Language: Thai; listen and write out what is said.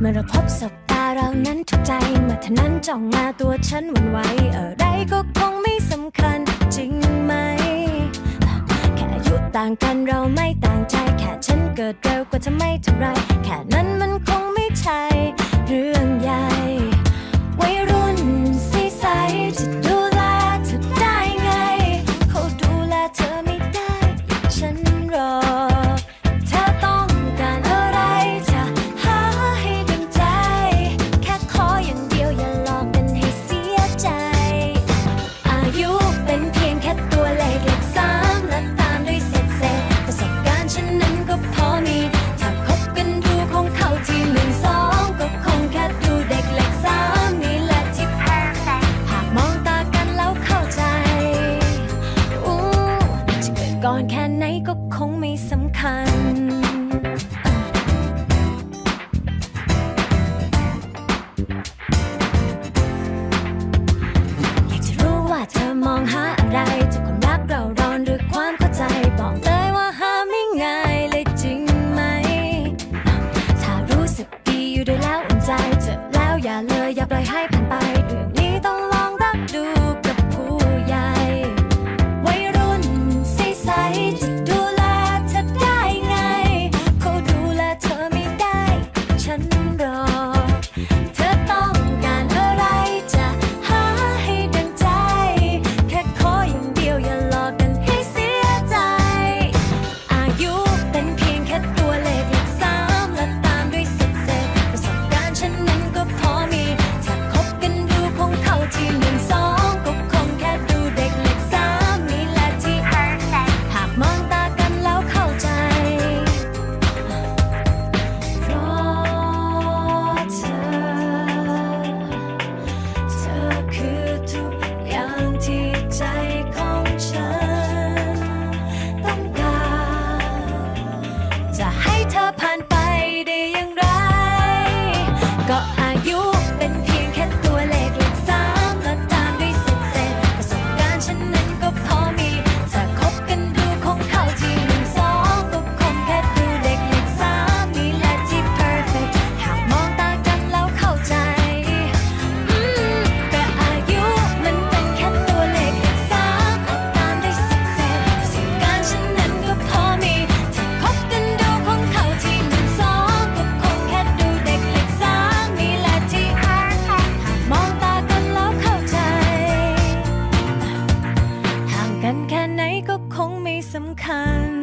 เมื่อเราพบสบตาเรานั้นถูกใจมาเท่านั้นจ้องมาตัวฉันวันไหวอะไรก็คงไม่สำคัญจริงไหม แค่อยู่ต่างกันเราไม่ต่างใจ แค่ฉันเกิดเร็วกว่าจะไม่เท่าไร แค่นั้นมันคงไม่ใช่เรื่องใหญ่ time. 看